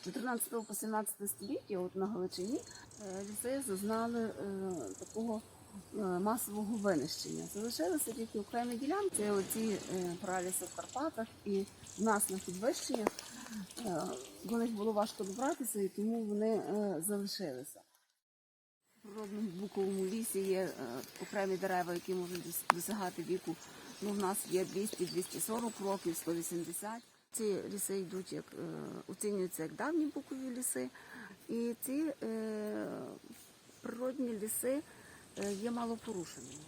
З 14 по 17 століття от на Галичині е, ліси зазнали е, такого е, масового винищення. Залишилися тільки окремі ділянки, оці праліси в Карпатах і в нас на підвищеннях. До них було важко добратися і тому вони залишилися. В природному буковому лісі є окремі дерева, які можуть досягати віку. Ну, в нас є 200-240 років, 180. Ці ліси йдуть як е, оцінюються як давні букові ліси, і ці е, природні ліси е, є малопорушеними.